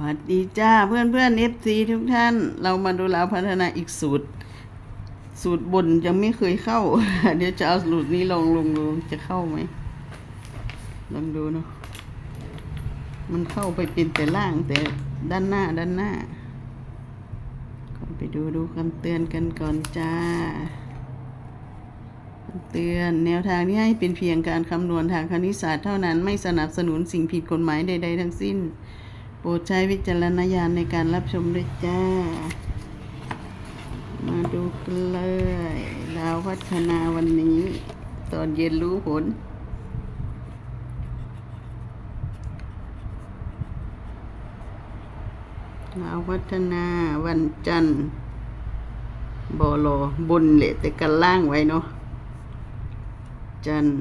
วัสดีจ้าเพื่อนเพื่อนเอฟซีทุกท่าน เรามาดูแลพัฒนาอีกสูตร สูตรบนยังไม่เคยเข้า เดี๋ยวจะเอาสูตรนี้ลองลงดูจะเข้าไหมลองดูเนาะมันเข้าไปเป็นแต่ล่างแต่ด้านหน้าด้านหน้าก็ไปดูดูคำเตือนกันก่อนจ้าคำเตือนแนวทางที่ให้เป็นเพียงการคำนวณทางคณิตศาสตร์เท่านั้นไม่สนับสนุนสิ่งผิดกฎหมายใด ๆ ทั้งสิ้น ปรดใช้วิจารณญาณในการรับชมด้วยจ้า มาดูกันเลยดาวพัฒนาวันนี้ ตอนเย็นรู้ผล ดาวพัฒนาวันจันทร์บอลบนแหละแต่กันล่างไว้เนาะ จันทร์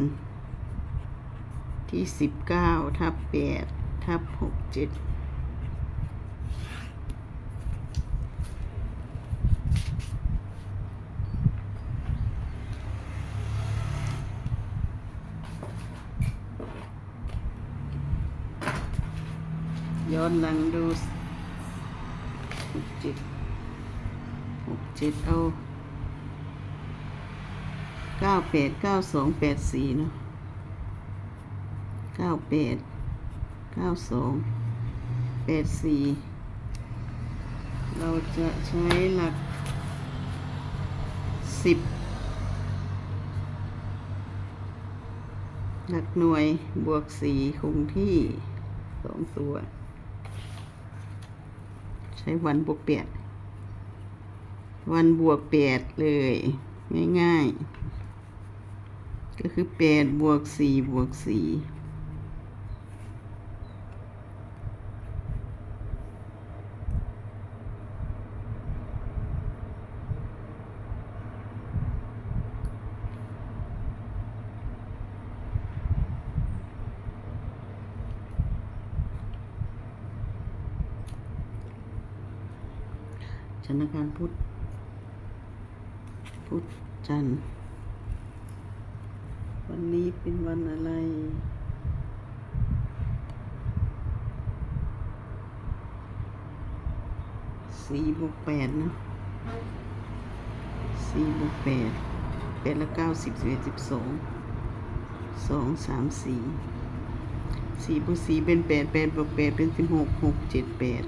ที่สิบเก้าทับแปดทับหกเจ็ด นหลังดูหกเจ็ดหกเจ็ดเอาเก้าแปดเก้าสองแปดสี่เนาะเก้าแปดเก้าสองแปดสี่เราจะใช้หลักสิบหลักหน่วยบวกสี่คงที่สองตัว ใช้วันบวกแปดวันบวกแปดเลย ง่ายๆ ก็คือแปดบวกสี่บวกสี่ ธนาคารพุทธพุทธจันทร์วันนี้เป็นวันอะไร สี่บวกแปดนะสี่บวกแปดแปดละเก้าสิบสิบเอ็ดสิบสองสองสามสี่สี่บวกสี่เป็นแปดแปดบวกแปดเป็นสิบหกหกเจ็ดแปด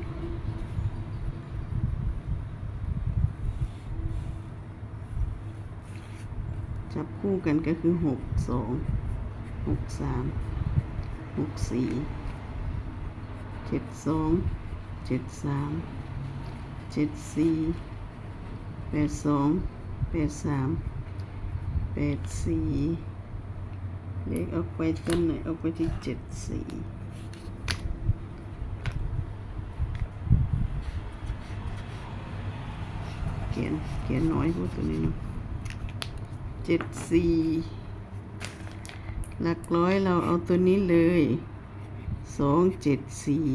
จับคู่กันก็คือหกสองหกสามหกสี่เจ็ดสองเจ็ดสามเจ็ดสี่แปดสองแปดสามแปดสี่เลขออกไปต้นไหนออกไปที่เจ็ดสี่เขียนเขียนน้อยพูดตัวนี้เนาะ เจ็ดสี่หลักร้อยเราเอาตัวนี้เลยสองเจ็ดสี่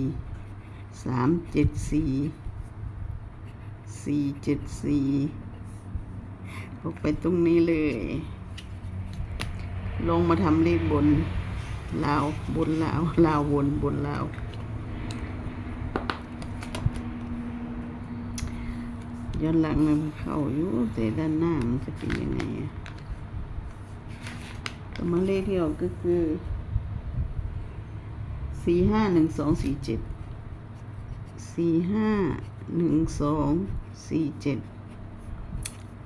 สามเจ็ดสี่สี่เจ็ดสี่ออกไปตรงนี้เลย ลงมาทำเลขบนลาวบนลาวลาวบนบนลาวย้อนหลังมันเข้าอยู่แต่ด้านหน้ามันจะเป็นยังไงอะ ตัวมาเลขที่ออกก็คือสี่ห้าหนึ่งสองสี่เจ็ดสี่ห้าหนึ่งสองสี่เจ็ด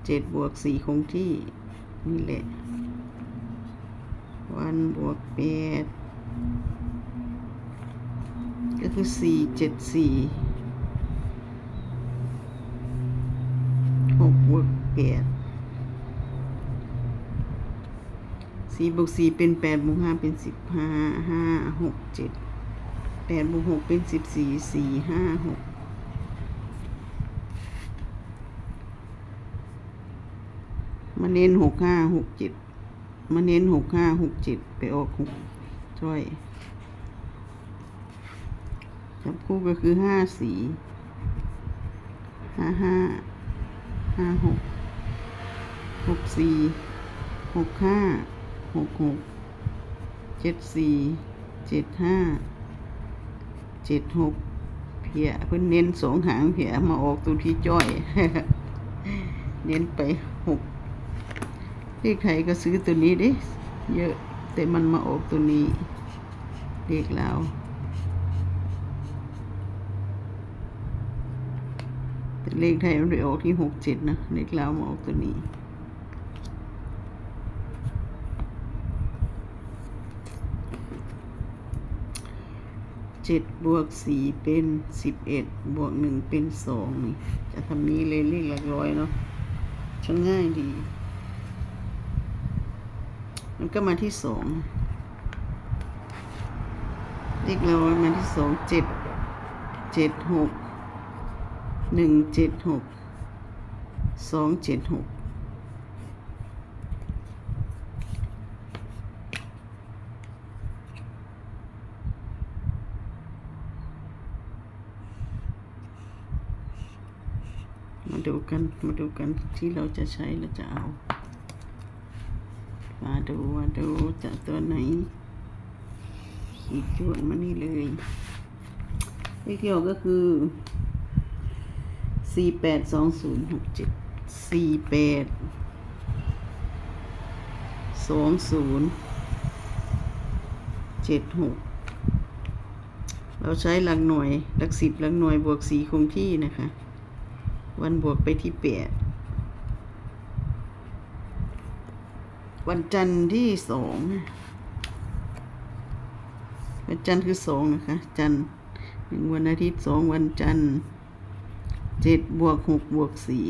เจ็ดบวกสี่คงที่นี่แหละวันบวกแปดก็คือสี่เจ็ดสี่หกบวกแปด สี่บวกสี่เป็นแปดบวกห้าเป็นสิบห้าห้าหกเจ็ดแปดบวกหกเป็นสิบสี่สี่ห้าหกมาเน้นหกห้าหกเจ็ดมาเน้นหกห้าหกเจ็ดไปออกหกช่วยจับคู่ก็คือห้าสี่ห้าห้าห้าหกหกสี่หกห้า หกหกเจ็ดสี่เจ็ดห้าเจ็ดหกเหียเพิ่นเน้นสองหางเหียมาออกตัวที่จ้อย เน้นไปหกเลขไทยก็ซื้อตัวนี้ดิเยอะแต่มันมาออกตัวนี้เลขลาวเลขไทยมันไปออกที่หกเจ็ดนะเลขลาวมาออกตัวนี้ เจ็ดบวกสี่เป็นสิบเอ็ดบวกหนึ่งเป็นสองนี่จะทำนี้เลยเลขหลักร้อยเนาะช่างง่ายดี มันก็มาที่สองเลขหลักร้อยมาที่สองเจ็ดเจ็ดหกหนึ่งเจ็ดหกสองเจ็ดหก กัน มาดูกันที่เราจะใช้เราจะเอา มาดูมาดูจะตัวไหนขีดจุดมานี่เลยเลขที่ออกก็คือสี่แปดสองศูนย์หกเจ็ดสี่แปดสองศูนย์เจ็ดหกเราใช้หลักหน่วยหลักสิบหลักหน่วยบวกสีคงที่นะคะ วันบวกไปที่แปดวันจันทร์ที่สองวันจันทร์คือสองนะคะ จันทร์หนึ่งวันอาทิตย์สองวันจันทร์เจ็ดบวกหกบวกสี่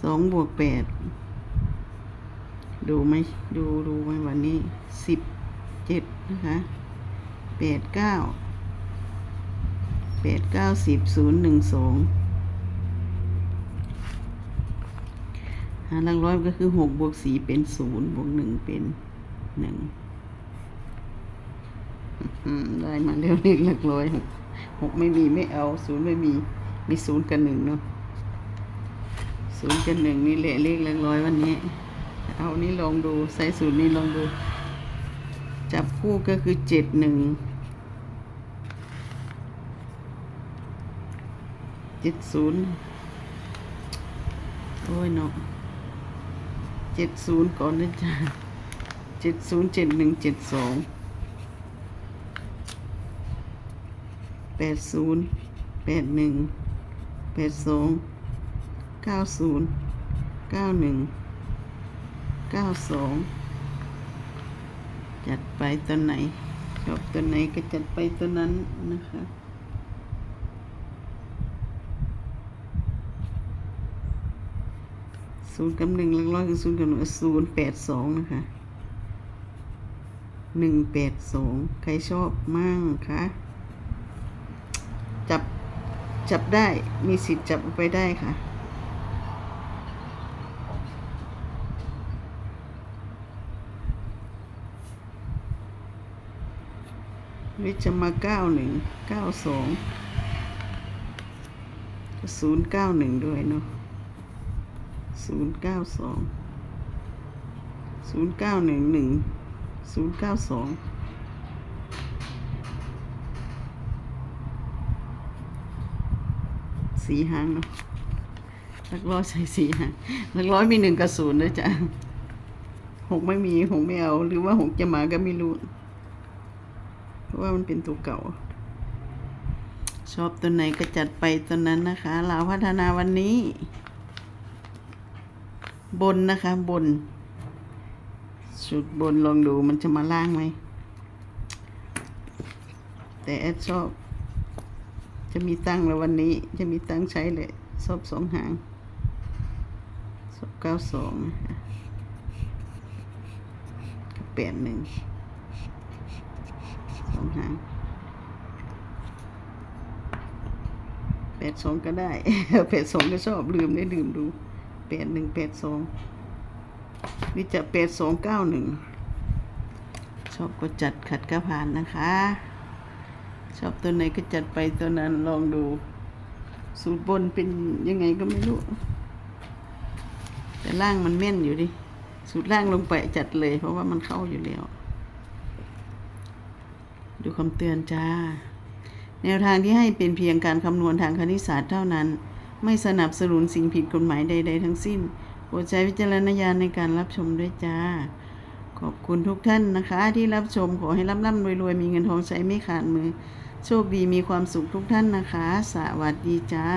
สองบวกแปดดูไหมดูดูไหมวันนี้สิบเจ็ดนะคะแปดเก้า แปดเก้าสิบศูนย์หนึ่งสองหาหลักร้อยก็คือหกบวกสี่เป็นศูนย์บวกหนึ่งเป็นหนึ่งได้มาเร็วเลขหลักร้อยหกหกไม่มีไม่เอาศูนย์ไม่มี มีศูนย์กับหนึ่งเนาะศูนย์กับหนึ่งนี่แหละเลขหลักร้อยวันนี้ เอานี่ลองดูใส่ศูนย์นี่ลองดู จับคู่ก็คือเจ็ดหนึ่ง เจ็ดศูนย์โอ้ยเนาะเจ็ดศูนย์ก่อนนะจ๊ะเจ็ดศูนย์เจ็ดหนึ่งเจ็ดสองแปดศูนย์แปดหนึ่งแปดสองเก้าศูนย์เก้าหนึ่งเก้าสองจัดไปตัวไหนชอบตัวไหนก็จัดไปตัวนั้นนะคะ ศูนย์กับหนึ่งหลักร้อยคือศูนย์กับหนึ่งศูนย์แปดสองนะคะหนึ่งแปดสองใครชอบมั่งคะจับจับได้มีสิทธิ์จับไปได้ค่ะหรือจะมาเก้าหนึ่งเก้าสองศูนย์เก้าหนึ่งด้วยเนาะ ศูนย์เก้าสองศูนย์เก้าหนึ่งหนึ่งศูนย์เก้าสองสีหางเนาะลักร้อยใส่สีหางลักร้อยมีหนึ่งกับศูนย์ด้วยจ้ะหกไม่มีหกไม่เอา หรือว่าหกจะมาก็ไม่รู้ เพราะว่ามันเป็นตัวเก่า ชอบตัวไหนก็จัดไปตัวนั้นนะคะลาวพัฒนาวันนี้ บนนะคะ บนชุดบนลองดูมันจะมาล่างไหม แต่แอดชอบ จะมีตั้งแล้ววันนี้ จะมีตั้งใช้เลยชอบสองหางชอบเก้าสองนะคะแปดหนึ่งสองหางแปดสองก็ได้แปดสองก็ชอบลืมได้ลืมดู แปดหนึ่งแปดสองนี่จะแปดสองเก้าหนึ่งชอบก็จัดขัดก็ผ่านนะคะ ชอบตัวไหนก็จัดไปตัวนั้นลองดู สูตรบนเป็นยังไงก็ไม่รู้ แต่ล่างมันแม่นอยู่ดิ สูตรล่างลงไปจัดเลย เพราะว่ามันเข้าอยู่แล้ว ดูคำเตือนจ้า แนวทางที่ให้เป็นเพียงการคำนวณทางคณิตศาสตร์เท่านั้น ไม่สนับสนุนสิ่งผิดกฎหมายใด ๆ ทั้งสิ้นโปรดใช้วิจารณญาณในการรับชมด้วยจ้า ขอบคุณทุกท่านนะคะ ที่รับชมขอให้ร่ำร่ำรวยรวยๆมีเงินทองใช้ไม่ขาดมือ โชคดีมีความสุขทุกท่านนะคะ สวัสดีจ้า